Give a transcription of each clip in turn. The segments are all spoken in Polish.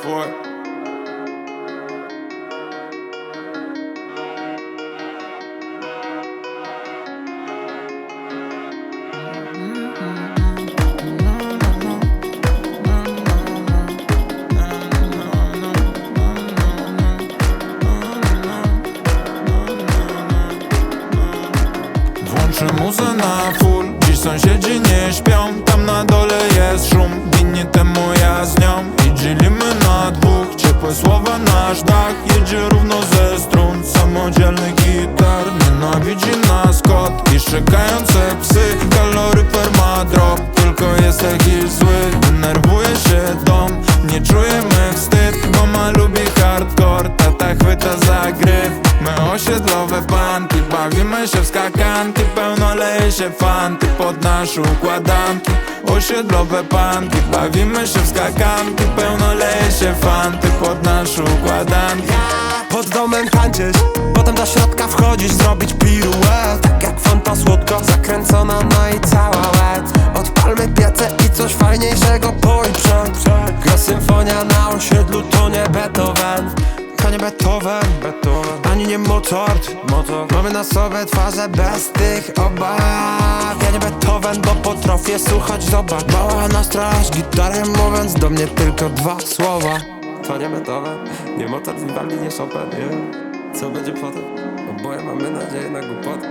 Twój. Włączę muzę na full Dziś sąsiedzi nie śpią słowa nasz dach Jedzie równo ze strun. Samodzielny gitar Nienawidzi nas kot. I szczekające psy Kaloryfer ma drop. Tylko jest jakiś zły Denerwuje się dom. Nie czujemy wstyd Mama lubi hardcore. Tata chwyta za gryf. My osiedlowe panty Bawimy się w skakanki Pełno leje się fanty Pod nasze układanki. Osiedlowe panty Bawimy się w skakanki Pełno Pod domem tańczysz, potem do środka wchodzisz Zrobić piruet, tak jak fanta słodka Zakręcona, no i cała łez. Odpalmy piece i coś fajniejszego pojutrze Gra symfonia na osiedlu, to nie Beethoven. To nie Beethoven, Beethoven. ani nie Mozart. Mozart. Mamy na sobie twarze bez tych obaw. Ja nie Beethoven, bo potrafię słuchać. Zobacz. Mała na straż, gitarę mówiąc do mnie tylko dwa słowa to nie Beethoven, nie Mozart, Vivaldi, nie Chopin, nie? Co będzie potem? Oboje mamy nadzieję na głupotę?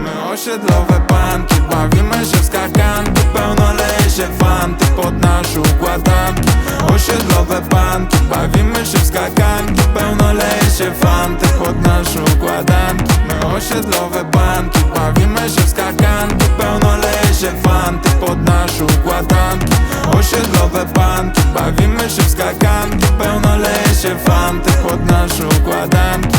My osiedlowe panki Bawimy się w skakanki Pełno leje się fanty Pod nasze układanki Osiedlowe panki Bawimy się w skakanki Pełno leje się fanty Pod nasze układanki osiedlowe banki. Bawimy się w skakanki Pełno się fanty Pod nasze układanki Osiedlowe banki. Bawimy się w skakanki Pełno się fanty Pod nasze układanki